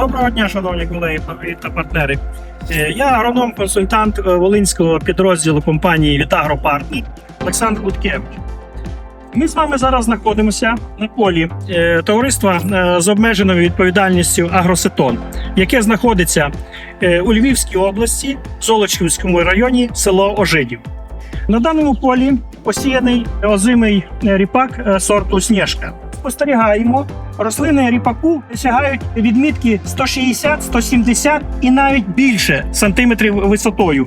Доброго дня, шановні колеги та партнери. Е, Я агроном-консультант е, Волинського підрозділу компанії Вітагропартнер Олександр Гудкевич. Ми з вами зараз знаходимося на полі е, товариства з обмеженою відповідальністю Агросетон, яке знаходиться у Львівській області, в Золочівському районі, село Ожидів. На даному полі посіяний озимий ріпак сорту Снєжка. Спостерігаємо, рослини ріпаку досягають відмітки 160, 170 і навіть більше сантиметрів висотою.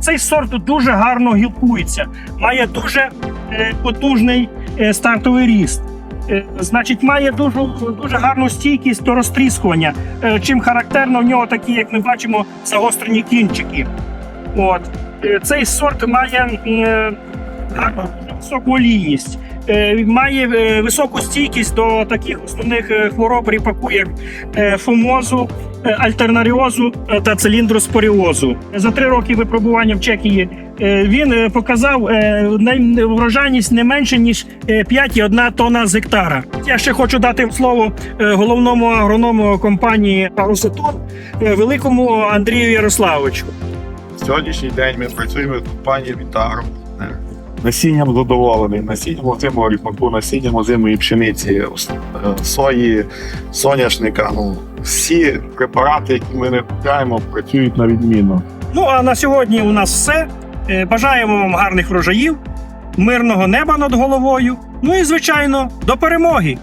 Цей сорт дуже гарно гілкується, має дуже е, потужний е, стартовий ріст. Е, Значить, має дуже, дуже гарну стійкість до розтріскування, чим характерно в нього такі, як ми бачимо, загострені кінчики. От. Цей сорт має високу олійність, е, має е, високу стійкість до таких основних е, хвороб ріпаку, як фомозу, альтернаріозу та циліндроспоріозу. За три роки випробування в Чехії він показав врожайність не менше ніж е, 5,1 тонна з гектара. Я ще хочу дати слово головному агроному компанії Агросетон е, великому Андрію Ярославовичу. Сьогоднішній день ми працюємо в компанії Вітагро. Насінням задоволений, насінням озимого ріпаку, насінням озимої пшениці, е, сої, соняшника. Ну, всі препарати, які ми не купляємо, працюють на відміну. Ну а на сьогодні у нас все. Е, Бажаємо вам гарних врожаїв, мирного неба над головою. Ну і звичайно, до перемоги!